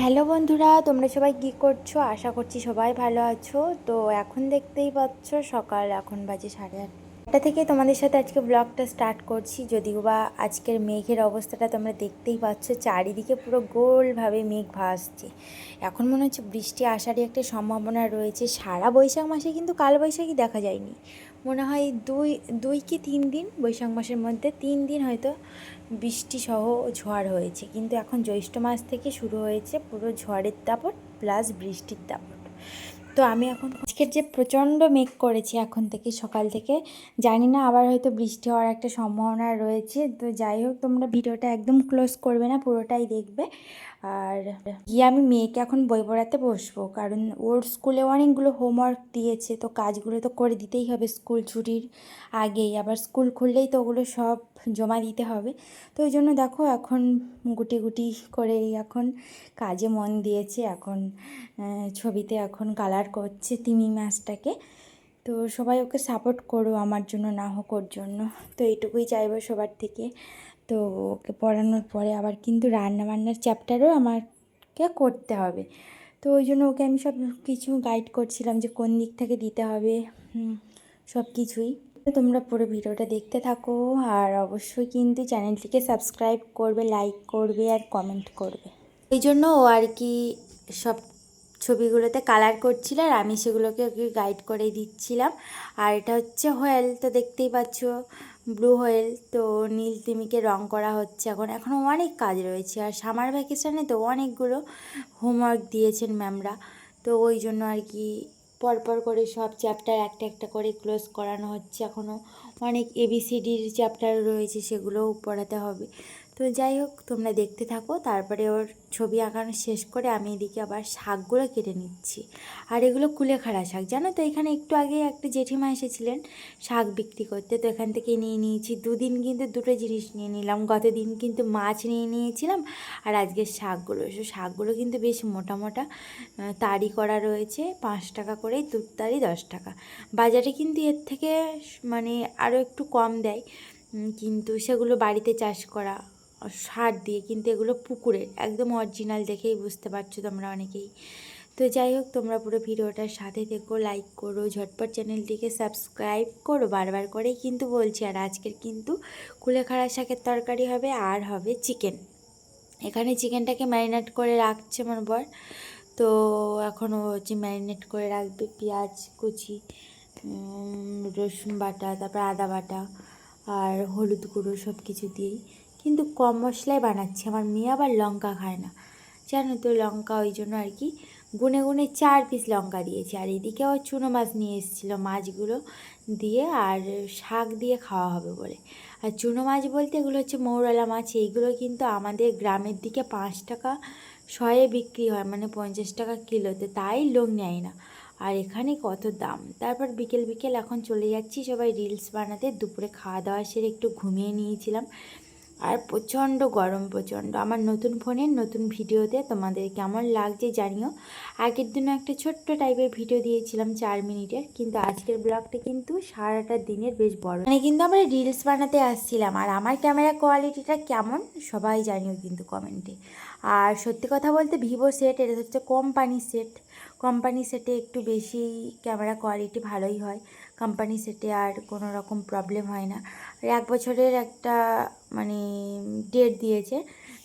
Hello বন্ধুরা, তোমরা সবাই কী করছ? আশা করছি সবাই ভালো আছো। তো এখন দেখতেই পাচ্ছ, সকাল এখন বাজে সাড়ে আটটা থেকে তোমাদের সাথে আজকে ব্লগটা স্টার্ট করছি। যদিও বা আজকের মেঘের অবস্থাটা তোমরা দেখতেই পাচ্ছ, চারিদিকে পুরো গোলভাবে মেঘ ভাসছে। এখন মনে হচ্ছে বৃষ্টি আসারই একটা সম্ভাবনা রয়েছে। সারা বৈশাখ মাসে কিন্তু কালবৈশাখী দেখা যায়নি। মনে হয় দুই দুই কি তিন দিন? বৈশাখ মাসের মধ্যে তিন দিন হয়তো বৃষ্টি সহ ঝড় হয়েছে। কিন্তু এখন জ্যৈষ্ঠ মাস থেকে শুরু হয়েছে পুরো ঝড়ের দাপট প্লাস বৃষ্টির দাপট তো আমি এখন আজকের যে প্রচণ্ড মেঘ করেছি এখন থেকে সকাল থেকে, জানি না আবার হয়তো বৃষ্টি হওয়ার একটা সম্ভাবনা রয়েছে। তো যাই হোক, তোমরা ভিডিওটা একদম ক্লোজ করবে না, পুরোটাই দেখবে। আর গিয়ে আমি মেয়েকে এখন বই পড়াতে বসবো, কারণ ওর স্কুলে অনেকগুলো হোমওয়ার্ক দিয়েছে, তো কাজগুলো তো করে দিতেই হবে স্কুল ছুটির আগেই। আবার স্কুল খুললেই তো ওগুলো সব জমা দিতে হবে। তো ওই জন্য দেখো এখন গুটি গুটি করে এখন কাজে মন দিয়েছে। এখন ছবিতে এখন কালার করছে তিমি মাছটাকে। তো সবাই ওকে সাপোর্ট করো আমার জন্য, না হোক ওর জন্য। তো এইটুকুই চাইব সবার থেকে। তো ওকে পড়ানোর পরে আবার কিন্তু রান্না বান্নার চ্যাপ্টারও আমাকে করতে হবে। তো ওই জন্য ওকে আমি সব কিছু গাইড করছিলাম যে কোন দিক থেকে দিতে হবে। সব কিছুই। তোমরা পুরো ভিডিওটা দেখতে থাকো আর অবশ্যই কিন্তু চ্যানেলটিকে সাবস্ক্রাইব করবে, লাইক করবে আর কমেন্ট করবে। এই জন্য ও আর কি সব ছবিগুলোতে কালার করছিল আর আমি সেগুলোকে গাইড করে দিচ্ছিলাম। আর এটা হচ্ছে হোয়েল, তো দেখতেই পাচ্ছ, ব্লু হোয়েল, তো নীল তিমিকে রং করা হচ্ছে এখন। এখনও অনেক কাজ রয়েছে আর সামার ভ্যাকেশানে তো অনেকগুলো হোমওয়ার্ক দিয়েছেন ম্যামরা তো ওই জন্য আর কি পরপর করে সব চ্যাপ্টার একটা একটা করে ক্লোজ করানো হচ্ছে এখনও অনেক এবিসিডির চ্যাপ্টার রয়েছে, সেগুলোও পড়াতে হবে। তো যাই হোক, তোমরা দেখতে থাকো। তারপরে ওর ছবি আঁকানো শেষ করে আমি এদিকে আবার শাকগুলো কেটে নিচ্ছি। আর এগুলো কুলেখাড়া শাক, জানো তো? এখানে একটু আগে একটা জেঠিমা এসেছিলেন শাক বিক্রি করতে। তো এখান থেকে নিয়ে নিয়েছি। দুদিন কিন্তু দুটো জিনিস নিয়ে নিলাম। গত দিন কিন্তু মাছ নিয়ে নিয়েছিলাম আর আজকে শাকগুলো। সে শাকগুলো কিন্তু বেশ মোটা মোটা তাড়ি করা রয়েছে। পাঁচ টাকা করেই তাড়ি দশ টাকা। বাজারে কিন্তু এর থেকে মানে আরও একটু কম দেয়। কিন্তু সেগুলো বাড়িতে চাষ করা সার দিয়ে কিন্তু এগুলো পুকুরের একদম অরিজিনাল দেখেই বুঝতে পারছ তোমরা অনেকেই। তো যাই হোক, তোমরা পুরো ভিডিওটার সাথে থেকো লাইক করো, ঝটপট চ্যানেলটিকে সাবস্ক্রাইব করো। বারবার করেই কিন্তু বলছি, আর আজকের কিন্তু কুলেখাড়া শাকের তরকারি হবে আর হবে চিকেন এখানে চিকেনটাকে ম্যারিনেট করে রাখছে আমার বর। তো এখনও হচ্ছে ম্যারিনেট করে রাখবে, পেঁয়াজ, কুচি রসুন বাটা, তারপর আদা বাটা, আর হলুদ গুঁড়ো সব কিছু দিয়েই। কিন্তু কম মশলায় বানাচ্ছি। আমার মেয়ে আবার লঙ্কা খায় না। জানো তো লঙ্কা ওই জন্য আর কি, গুনে গুনে চার পিস লঙ্কা দিয়েছি। আর এদিকে আবার চুনো মাছ নিয়ে এসেছিল মাছগুলো দিয়ে, আর শাক দিয়ে খাওয়া হবে বলে। আর চুনো মাছ বলতে এগুলো হচ্ছে মৌরালা মাছ। এইগুলো কিন্তু আমাদের গ্রামের দিকে পাঁচ টাকা শয়ে বিক্রি হয় মানে পঞ্চাশ টাকা কিলোতে। তাই লোক নেয় না। আর এখানে কত দাম। তারপর বিকেল বিকেল এখন চলে যাচ্ছি সবাই রিলস বানাতে। দুপুরে খাওয়া দাওয়া সেরে একটু ঘুমিয়ে নিয়েছিলাম। আর প্রচণ্ড গরম, প্রচণ্ড। আমার নতুন ফোনের নতুন ভিডিওতে তোমাদের কেমন লাগছে জানিও। আগের দিনও একটা ছোট্ট টাইপের ভিডিও দিয়েছিলাম চার মিনিটের, কিন্তু আজকের ব্লগটা কিন্তু সারাটা দিনের বেশ বড়। মানে কিন্তু আমরা রিলস বানাতে আসছিলাম, আর আমার ক্যামেরা কোয়ালিটিটা কেমন সবাই জানিও কিন্তু কমেন্টে আর সত্যি কথা বলতে ভিভো সেট এটা হচ্ছে কোম্পানি সেট কোম্পানি সেটে একটু বেশি ক্যামেরা কোয়ালিটি ভালোই হয়। কোম্পানি সেটে আর কোনো রকম প্রবলেম হয় না। আর এক বছরের একটা মানে ডেট দিয়েছে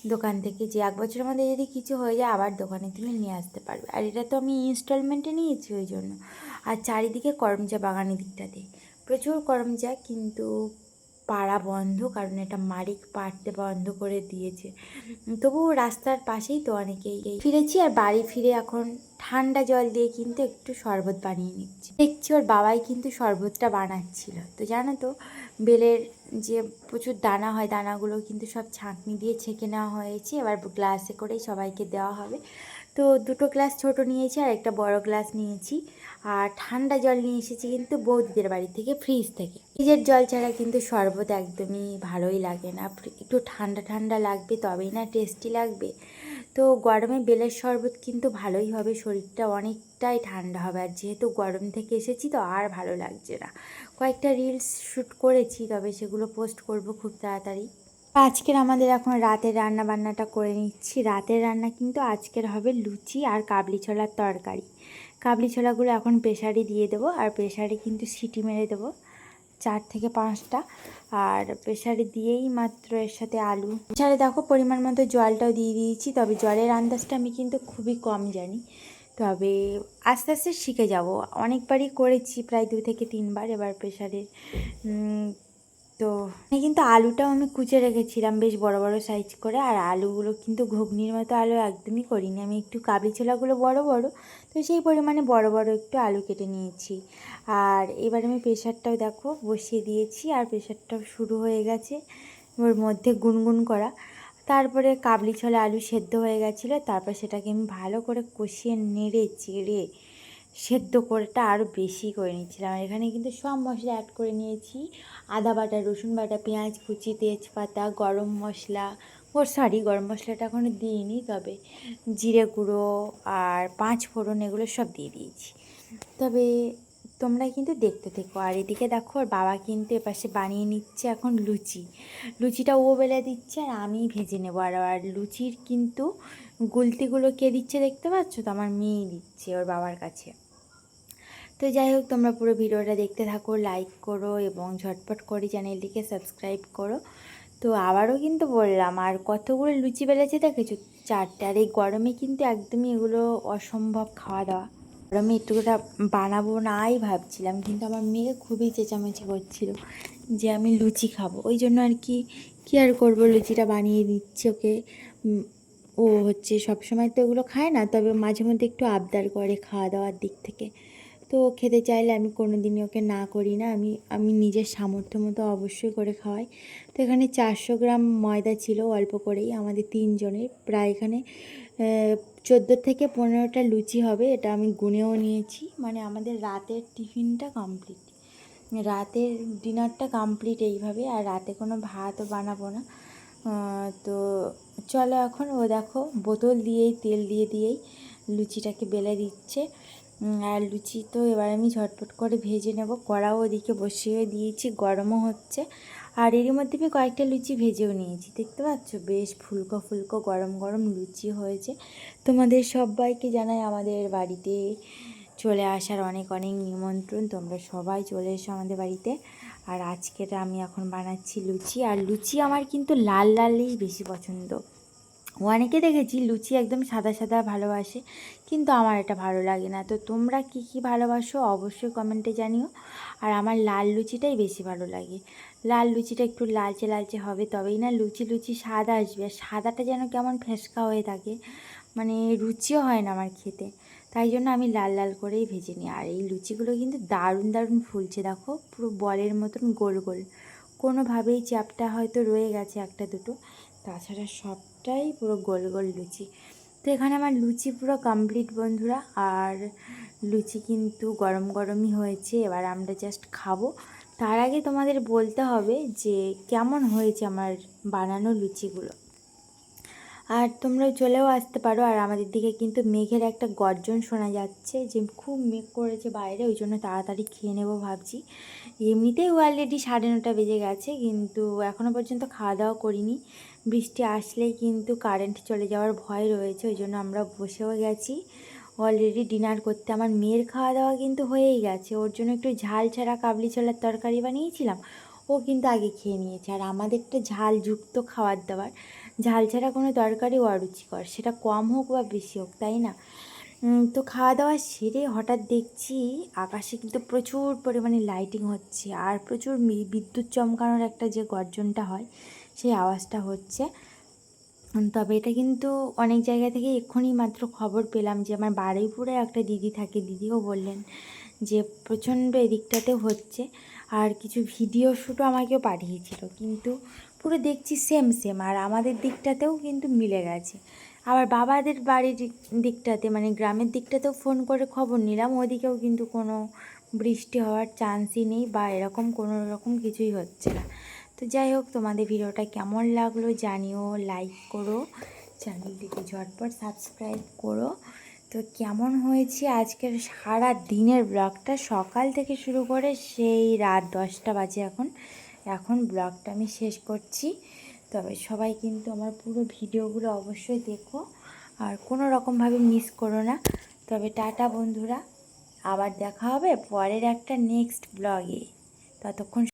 দোকান থেকে যে এক বছরের মধ্যে যদি কিছু হয়ে যায়, আবার দোকানে তুমি নিয়ে আসতে পারবে। আর এটা তো আমি ইনস্টলমেন্টে নিয়েছি ওই জন্য। আর চারিদিকে করমচা বাগানের দিকটাতে। প্রচুর করমচা, কিন্তু পাড়া বন্ধ, কারণ এটা মালিক পাড়তে বন্ধ করে দিয়েছে। তবুও রাস্তার পাশেই তো অনেকেই ফিরেছি আর বাড়ি ফিরে এখন ঠান্ডা জল দিয়ে কিন্তু একটু শরবত বানিয়ে নিচ্ছি। দেখছি ওর বাবাই কিন্তু শরবতটা বানাচ্ছিল। তো জানো তো, বেলের যে প্রচুর দানা হয়, দানাগুলো কিন্তু সব ছাঁকনি দিয়ে ছেঁকে নেওয়া হয়েছে। এবার গ্লাসে করেই সবাইকে দেওয়া হবে। তো দুটো গ্লাস ছোট নিয়েছি আর একটা বড় গ্লাস নিয়েছি। আর ঠান্ডা জল নিয়ে এসেছি কিন্তু বৌদিদের বাড়ি থেকে ফ্রিজ থেকে। ফ্রিজের জল ছাড়া কিন্তু শরবত একদমই ভালোই লাগে না। একটু ঠান্ডা ঠান্ডা লাগবে, তবেই না টেস্টি লাগবে। তো গরমে বেলের শরবত কিন্তু ভালোই হবে, শরীরটা অনেকটাই ঠান্ডা হবে। আর যেহেতু গরম থেকে এসেছি তো আর ভালো লাগছে না। কয়েকটা রিলস শ্যুট করেছি, তবে সেগুলো পোস্ট করব খুব তাড়াতাড়ি। আজকের আমাদের এখন রাতের রান্না বান্নাটা করে নিচ্ছি। রাতের রান্না কিন্তু আজকের হবে লুচি আর কাবলি ছোলার তরকারি। কাবলি ছোলাগুলো এখন প্রেশারে দিয়ে দেবো আর প্রেশারে কিন্তু সিটি মেরে দেবো চার থেকে পাঁচটা। আর প্রেশারে দিয়েই মাত্র এর সাথে আলু। প্রেশারে দেখো পরিমাণ মতো জলটাও দিয়ে দিয়েছি, তবে জলের আন্দাজটা আমি কিন্তু খুবই কম জানি। তবে আস্তে আস্তে শিখে যাব। অনেকবারই করেছি, প্রায় দু থেকে তিনবার এবার প্রেশারে তো কিন্তু আলুটাও আমি কুচে রেখেছিলাম বেশ বড় বড় সাইজ করে। আর আলুগুলো কিন্তু ঘুগনির মতো আলু একদমই করিনি। আমি একটু কাবলি ছোলাগুলো বড় বড়। তো সেই পরিমাণে বড় বড় একটু আলু কেটে নিয়েছি। আর এবার আমি প্রেশারটাও দেখো বসিয়ে দিয়েছি আর প্রেশারটাও শুরু হয়ে গেছে ওর মধ্যে গুনগুন করা। তারপরে কাবলি ছোলা আলু সেদ্ধ হয়ে গেছিল। তারপর সেটাকে আমি ভালো করে কষিয়ে নেড়ে, চেড়ে সেদ্ধ করেটা আরও বেশি করে নিচ্ছিলাম। এখানে কিন্তু সব মশলা অ্যাড করে নিয়েছি। আদা বাটা, রসুন বাটা, পেঁয়াজ, কুচি, তেজপাতা, গরম মশলা, ও সরি গরম মশলাটা এখনও দিইনি, তবে জিরে গুঁড়ো আর পাঁচ ফোড়ন এগুলো সব দিয়ে দিয়েছি। তবে তোমরা কিন্তু দেখতে থেকো। আর এদিকে দেখো, ওর বাবা কিন্তু এপাশে বানিয়ে নিচ্ছে এখন লুচি। লুচিটা ও বেলে দিচ্ছে আর আমি ভেজে নেব। আর আর লুচির কিন্তু গুলতিগুলো কে দিচ্ছে দেখতে পাচ্ছ? তো আমার মেয়ে দিচ্ছে ওর বাবার কাছে। তো যাই হোক, তোমরা পুরো ভিডিওটা দেখতে থাকো লাইক করো এবং ঝটপট করে চ্যানেলটিকে সাবস্ক্রাইব করো। তো আবারও কিন্তু বললাম, আর কতগুলো লুচি বেলেছে দেখেছ? চারটে। আর এই গরমে কিন্তু একদমই এগুলো অসম্ভব খাওয়া দাওয়া। গরমে একটুকুটা বানাবো নাই ভাবছিলাম, কিন্তু আমার মেয়ে খুবই চেঁচামেচি করছিল যে আমি লুচি খাব। ওই জন্য আর কি, কী আর করব? লুচিটা বানিয়ে দিচ্ছি ওকে। ও হচ্ছে সবসময় তো এগুলো খায় না, তবে মাঝে মধ্যে একটু আবদার করে খাওয়া দাওয়ার দিক থেকে। তো খেতে চাইলে আমি কোনো দিনই ওকে না করি না। আমি আমি নিজের সামর্থ্য মতো অবশ্যই করে খাওয়াই। তো এখানে চারশো গ্রাম ময়দা ছিল অল্প করেই, আমাদের তিনজনের। প্রায় এখানে চোদ্দ থেকে পনেরোটা লুচি হবে, এটা আমি গুনেও নিয়েছি। মানে আমাদের রাতের টিফিনটা কমপ্লিট। রাতের ডিনারটা কমপ্লিট এইভাবে, আর রাতে কোনো ভাতও বানাবো না। তো চলো এখন ও দেখো, বোতল দিয়েই, তেল দিয়ে দিয়েই লুচিটাকে বেলে দিচ্ছে। আর লুচি তো এবার আমি ঝটপট করে ভেজে নেব। কড়াও ওদিকে বসিয়ে দিয়েছি, গরমও হচ্ছে। আর এরই মধ্যে আমি কয়েকটা লুচি ভেজেও নিয়েছি। দেখতে পাচ্ছ? বেশ ফুলকো ফুলকো গরম গরম লুচি হয়েছে। তোমাদের সবাইকে জানাই আমাদের বাড়িতে চলে আসার অনেক অনেক নিমন্ত্রণ। তোমরা সবাই চলে এসো আমাদের বাড়িতে। আর আজকের আমি এখন বানাচ্ছি লুচি। আর লুচি আমার কিন্তু লাল লালই বেশি পছন্দ। অনেকে দেখেছি লুচি একদম সাদা সাদা ভালোবাসে, কিন্তু আমার এটা ভালো লাগে না। তো তোমরা কি কি ভালোবাসো অবশ্যই কমেন্টে জানিও। আর আমার লাল লুচিটাই বেশি ভালো লাগে। লাল লুচিটা একটু লালচে লালচে হবে, তবেই না লুচি লুচি স্বাদ আসবে। আর সাদাটা যেন কেমন ফেসকা হয়ে থাকে মানে রুচিও হয় না আমার খেতে। তাই জন্য আমি লাল লাল করেই ভেজে নিই। আর এই লুচিগুলো কিন্তু দারুণ দারুণ ফুলছে, দেখো, পুরো বলের মতন গোল গোল। কোনোভাবেই চাপটা হয়তো রয়ে গেছে একটা দুটো। তাছাড়া সবটাই পুরো গোল গোল লুচি। তো এখানে আমার লুচি পুরো কমপ্লিট বন্ধুরা। আর লুচি কিন্তু গরম গরমই হয়েছে, এবার আমরা জাস্ট খাব। তার আগে তোমাদের বলতে হবে যে কেমন হয়েছে আমার বানানো লুচিগুলো। আর তোমরা চলেও আসতে পারো, আর আমাদের দিকে কিন্তু মেঘের একটা গর্জন শোনা যাচ্ছে যে খুব মেঘ করেছে বাইরে, ওই জন্য তাড়াতাড়ি খেয়ে নেব ভাবছি। এমনিতেই অলরেডি সাড়ে নটা বেজে গেছে, কিন্তু এখনও পর্যন্ত খাওয়া দাওয়া করিনি। বৃষ্টি আসলেই কিন্তু কারেন্ট চলে যাওয়ার ভয় রয়েছে, ওই জন্য আমরা বসেও গেছি। অলরেডি ডিনার করতে আমার মেয়ের খাওয়া দাওয়া কিন্তু হয়েই গেছে, ওর জন্য একটু ঝাল ছাড়া কাবলি ছোলার তরকারি বানিয়েছিলাম, ও কিন্তু আগে খেয়ে নিয়েছে। আর আমাদেরটা ঝালযুক্ত খাবার দাবার ঝাল ছাড়া কোনো তরকারি অরুচিকর, সেটা কম হোক বা বেশি হোক, তাই না? তো খাওয়া দাওয়া সেরে হঠাৎ দেখছি আকাশে কিন্তু প্রচুর পরিমাণে লাইটিং হচ্ছে, আর প্রচুর বিদ্যুৎ চমকানোর একটা যে গর্জনটা হয় সেই আওয়াজটা হচ্ছে। তবে এটা কিন্তু অনেক জায়গা থেকে এক্ষুনি মাত্র খবর পেলাম যে, আমার বারুইপুরে একটা দিদি থাকে, দিদিও বললেন যে, প্রচণ্ড এদিকটাতে হচ্ছে। আর কিছু ভিডিও শ্যুটও আমাকেও পাঠিয়েছিল। কিন্তু পুরো দেখছি সেম সেম আর আমাদের দিকটাতেও কিন্তু মিলে গেছে। আবার বাবাদের বাড়ির দিকটাতে মানে গ্রামের দিকটাতেও ফোন করে খবর নিলাম। ওদিকেও কিন্তু কোনো বৃষ্টি হওয়ার চান্সই নেই বা এরকম কোনো রকম কিছুই হচ্ছে না। তো যাই হোক, তোমাদের ভিডিওটা কেমন লাগল জানিও লাইক করো, চ্যানেলটিকে ঝটপট সাবস্ক্রাইব করো। তো কেমন হয়েছে আজকের সারা দিনের ব্লগটা? সকাল থেকে শুরু করে সেই রাত দশটা বাজে এখন। এখন ব্লগটা আমি শেষ করছি। তবে সবাই কিন্তু আমার পুরো ভিডিওগুলো অবশ্যই দেখো। আর কোনো রকমভাবে মিস করো না। তবে টাটা বন্ধুরা, আবার দেখা হবে পরের একটা নেক্সট ব্লগে ততক্ষণ